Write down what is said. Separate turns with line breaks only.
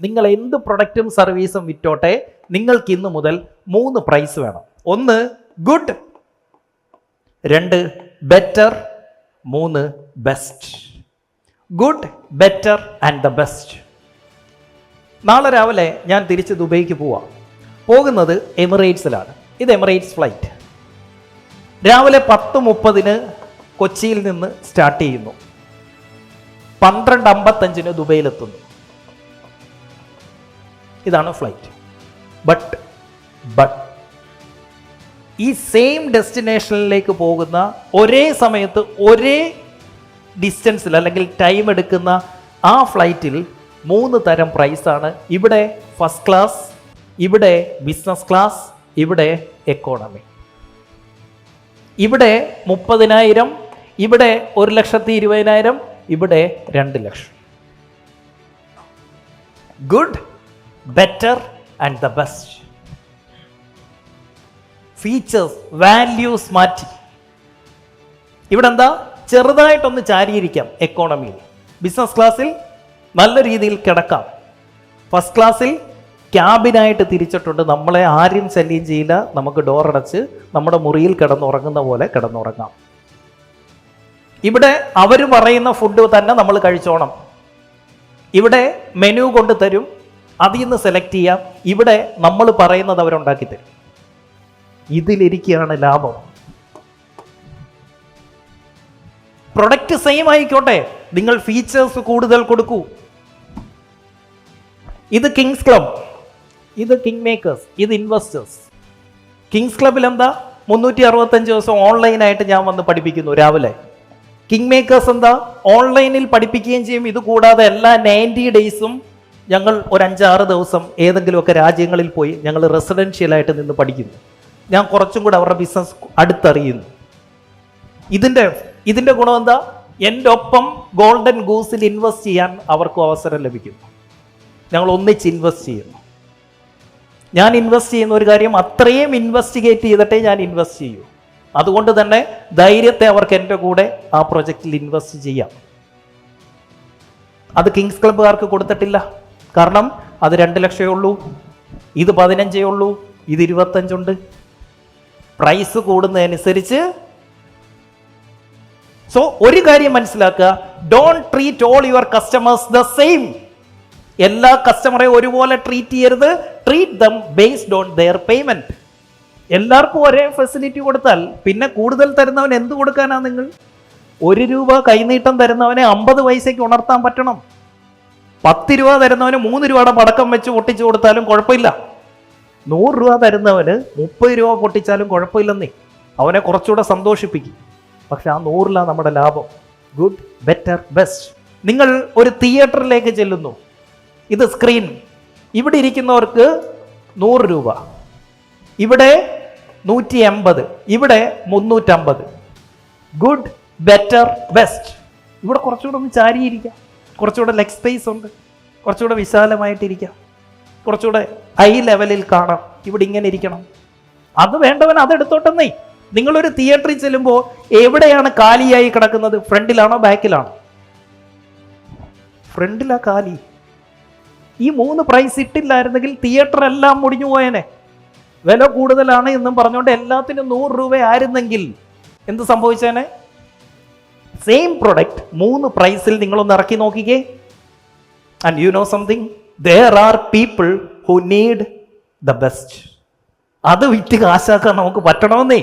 നിങ്ങൾ എന്ത് പ്രൊഡക്റ്റും സർവീസും വിറ്റോട്ടെ നിങ്ങൾക്ക് ഇന്ന് മുതൽ മൂന്ന് പ്രൈസ് വേണം. ഒന്ന് ഗുഡ് രണ്ട് ബെറ്റർ മൂന്ന് best good better and the best നാളെ രാവിലെ ഞാൻ തിരിച്ച് ദുബൈക്ക് പോവാം. പോകുന്നത് എമിറേറ്റ്സിലാണ്. ഇത് എമിറേറ്റ്സ് ഫ്ലൈറ്റ് രാവിലെ പത്ത് മുപ്പതിന് കൊച്ചിയിൽ നിന്ന് സ്റ്റാർട്ട് ചെയ്യുന്നു. പന്ത്രണ്ട് അമ്പത്തഞ്ചിന് ദുബൈയിലെത്തുന്നു. ഇതാണ് ഫ്ലൈറ്റ് ബട്ട് ബട്ട് ഈ സെയിം ഡെസ്റ്റിനേഷനിലേക്ക് പോകുന്ന ഒരേ സമയത്ത് ഒരേ ഡിസ്റ്റൻസിൽ അല്ലെങ്കിൽ ടൈം എടുക്കുന്ന ആ ഫ്ലൈറ്റിൽ മൂന്ന് തരം പ്രൈസാണ് ഇവിടെ ഫസ്റ്റ് ക്ലാസ് ഇവിടെ ബിസിനസ് ക്ലാസ് ഇവിടെ എക്കോണമി ഇവിടെ മുപ്പതിനായിരം ഇവിടെ ഒരു ലക്ഷത്തി ഇരുപതിനായിരം ഇവിടെ രണ്ട് ലക്ഷം. Good better and the best features values മാറ്റി. ഇവിടെ എന്താ ചെറുതായിട്ടൊന്ന് ചാരിയിരിക്കാം എക്കോണമിയിൽ ബിസിനസ് ക്ലാസ്സിൽ നല്ല രീതിയിൽ കിടക്കാം. ഫസ്റ്റ് ക്ലാസ്സിൽ ക്യാബിനായിട്ട് തിരിച്ചിട്ടുണ്ട്. നമ്മളെ ആരും ശല്യം ചെയ്യില്ല. നമുക്ക് ഡോർ അടച്ച് നമ്മുടെ മുറിയിൽ കിടന്നുറങ്ങുന്ന പോലെ കിടന്നുറങ്ങാം. ഇവിടെ അവർ പറയുന്ന ഫുഡ് തന്നെ നമ്മൾ കഴിച്ചോണം. ഇവിടെ മെനു കൊണ്ട് തരും. അതിൽ നിന്ന് സെലക്ട് ചെയ്യാം. ഇവിടെ നമ്മൾ പറയുന്നത് അവരുണ്ടാക്കി തരും. ഇതിലിരിക്കുകയാണ് ലാഭം. പ്രൊഡക്റ്റ് സെയിം ആയിക്കോട്ടെ. നിങ്ങൾ ഫീച്ചേഴ്സ് കൂടുതൽ കൊടുക്കൂ. ഇത് കിങ്സ് ക്ലബ് ഇത് കിങ് മേക്കേഴ്സ് ഇത് ഇൻവെസ്റ്റേഴ്സ് കിങ്സ് ക്ലബിൽ എന്താ? മുന്നൂറ്റി അറുപത്തഞ്ച് ദിവസം ഓൺലൈനായിട്ട് ഞാൻ വന്ന് പഠിപ്പിക്കുന്നു രാവിലെ. കിങ് മേക്കേഴ്സ് എന്താ ഓൺലൈനിൽ പഠിപ്പിക്കുകയും ചെയ്യും. ഇത് കൂടാതെ എല്ലാ നയന്റി ഡേയ്സും ഞങ്ങൾ ഒരു അഞ്ചാറ് ദിവസം ഏതെങ്കിലുമൊക്കെ രാജ്യങ്ങളിൽ പോയി ഞങ്ങൾ റെസിഡൻഷ്യലായിട്ട് നിന്ന് പഠിക്കുന്നു. ഞാൻ കുറച്ചും കൂടെ അവരുടെ ബിസിനസ് അടുത്തറിയുന്നു. ഇതിന്റെ ഇതിന്റെ ഗുണം എന്താ? എന്റെ ഒപ്പം ഗോൾഡൻ ഗൂസിൽ ഇൻവെസ്റ്റ് ചെയ്യാൻ അവർക്കും അവസരം ലഭിക്കുന്നു ഞങ്ങൾ ഒന്നിച്ച് ഇൻവെസ്റ്റ് ചെയ്യുന്നു. ഞാൻ ഇൻവെസ്റ്റ് ചെയ്യുന്ന ഒരു കാര്യം അത്രയും ഇൻവെസ്റ്റിഗേറ്റ് ചെയ്തിട്ടേ ഞാൻ ഇൻവെസ്റ്റ് ചെയ്യൂ. അതുകൊണ്ട് തന്നെ ധൈര്യത്തെ അവർക്ക് എന്റെ കൂടെ ആ പ്രൊജക്റ്റിൽ ഇൻവെസ്റ്റ് ചെയ്യാം. അത് കിങ്സ് ക്ലബ്ബുകാർക്ക് കൊടുത്തിട്ടില്ല. കാരണം അത് രണ്ട് ലക്ഷമേ ഉള്ളൂ ഇത് പതിനഞ്ചേ ഉള്ളൂ ഇത് ഇരുപത്തഞ്ചുണ്ട്. പ്രൈസ് കൂടുന്നതനുസരിച്ച് സോ ഒരു കാര്യം മനസ്സിലാക്കുക. Don't treat all your customers the same എല്ലാ കസ്റ്റമറെ ഒരുപോലെ ട്രീറ്റ് ചെയ്യരുത്. Treat them based on their payment എല്ലാവർക്കും ഒരേ ഫെസിലിറ്റി കൊടുത്താൽ പിന്നെ കൂടുതൽ തരുന്നവൻ എന്ത് കൊടുക്കാനാ നിങ്ങൾ? ഒരു രൂപ കൈനീട്ടം തരുന്നവനെ അമ്പത് പൈസയ്ക്ക് ഉണർത്താൻ പറ്റണം. പത്ത് രൂപ തരുന്നവന് മൂന്ന് രൂപയുടെ പടക്കം വെച്ച് പൊട്ടിച്ചു കൊടുത്താലും കുഴപ്പമില്ല. നൂറ് രൂപ തരുന്നവന് മുപ്പത് രൂപ പൊട്ടിച്ചാലും കുഴപ്പമില്ലെന്നേ. അവനെ കുറച്ചുകൂടെ സന്തോഷിപ്പിക്കും. പക്ഷെ ആ നൂറിലാണ് നമ്മുടെ ലാഭം. ഗുഡ് ബെറ്റർ ബെസ്റ്റ് നിങ്ങൾ ഒരു തിയേറ്ററിലേക്ക് ചെല്ലുന്നു. ഇത് സ്ക്രീൻ ഇവിടെ ഇരിക്കുന്നവർക്ക് നൂറ് രൂപ. ഇവിടെ നൂറ്റി എൺപത് ഇവിടെ മുന്നൂറ്റമ്പത്. ഗുഡ് ബെറ്റർ ബെസ്റ്റ് ഇവിടെ കുറച്ചുകൂടെ ഒന്ന് ചാരിയിരിക്കാം. കുറച്ചുകൂടെ ലെഗ് സ്പേസ് ഉണ്ട്. കുറച്ചുകൂടെ വിശാലമായിട്ടിരിക്കാം. കുറച്ചുകൂടെ ഹൈ ലെവലിൽ കാണാം. ഇവിടെ ഇങ്ങനെ ഇരിക്കണം. അത് വേണ്ടവൻ അതെടുത്തോട്ടെന്നേ നിങ്ങളൊരു തിയേറ്ററിൽ ചെല്ലുമ്പോൾ എവിടെയാണ് കാലിയായി കിടക്കുന്നത്? ഫ്രണ്ടിലാണോ ബാക്കിലാണോ? ഫ്രണ്ടിലാ കാലി. ഈ മൂന്ന് പ്രൈസ് ഇട്ടില്ലായിരുന്നെങ്കിൽ തിയേറ്റർ എല്ലാം മുടിഞ്ഞു പോയേനെ. വില കൂടുതലാണ് എന്നും പറഞ്ഞുകൊണ്ട് എല്ലാത്തിനും നൂറ് രൂപ ആയിരുന്നെങ്കിൽ എന്ത് സംഭവിച്ചേനെ? സെയിം പ്രൊഡക്റ്റ് മൂന്ന് പ്രൈസിൽ നിങ്ങളൊന്ന് ഇറക്കി നോക്കിക്കേ. And you know something there are people who need the best അത് വിറ്റ് കാശാക്കാൻ നമുക്ക് പറ്റണമെന്നേ.